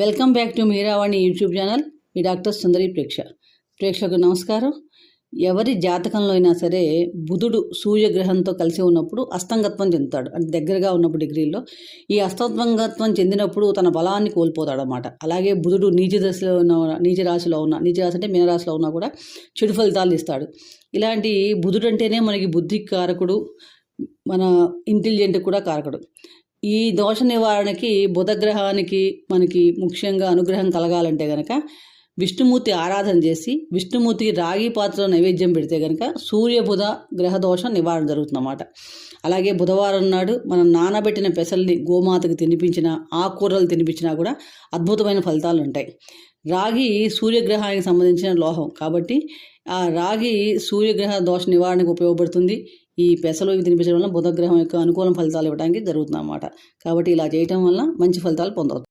Welcome back to Meeravani YouTube channel me doctor Sundari ప్రేక్ష. ప్రేక్షకు నమస్కారం. ఎవరి జాతకంలో అయినా సరే బుధుడు సూర్యగ్రహంతో కలిసి ఉన్నప్పుడు అస్తంగత్వం చెందుతాడు. అంటే దగ్గరగా ఉన్నప్పుడు డిగ్రీలో ఈ అస్తంగత్వం చెందినప్పుడు తన బలాన్ని కోల్పోతాడు అనమాట అలాగే బుధుడు నీచ దశలో ఉన్న నీచ రాశిలో ఉన్న నీచ రాశి అంటే మీనరాశిలో ఉన్నా కూడా చెడు ఫలితాలు ఇస్తాడు. ఇలాంటి బుధుడు అంటేనే మనకి బుద్ధి కారకుడు మన ఇంటెలిజెంట్ కూడా కారకుడు. ఈ దోష నివారణకి బుధగ్రహానికి మనకి ముఖ్యంగా అనుగ్రహం కలగాలంటే గనక విష్ణుమూర్తి ఆరాధన చేసి విష్ణుమూర్తికి రాగి పాత్రలో నైవేద్యం పెడితే కనుక సూర్య బుధ గ్రహ దోష నివారణ జరుగుతుందన్నమాట. అలాగే బుధవారం నాడు మనం నానబెట్టిన పెసల్ని గోమాతకు తినిపించిన ఆకుకూరలు తినిపించినా కూడా అద్భుతమైన ఫలితాలు ఉంటాయి. రాగి సూర్యగ్రహానికి సంబంధించిన లోహం కాబట్టి ఆ రాగి సూర్యగ్రహ దోష నివారణకు ఉపయోగపడుతుంది. ఈ పెసలు ఇవి తినిపించడం వల్ల బుధగ్రహం యొక్క అనుకూల ఫలితాలు ఇవ్వడానికి జరుగుతుంది అన్నమాట కాబట్టి ఇలా చేయటం వల్ల మంచి ఫలితాలు పొందవచ్చు.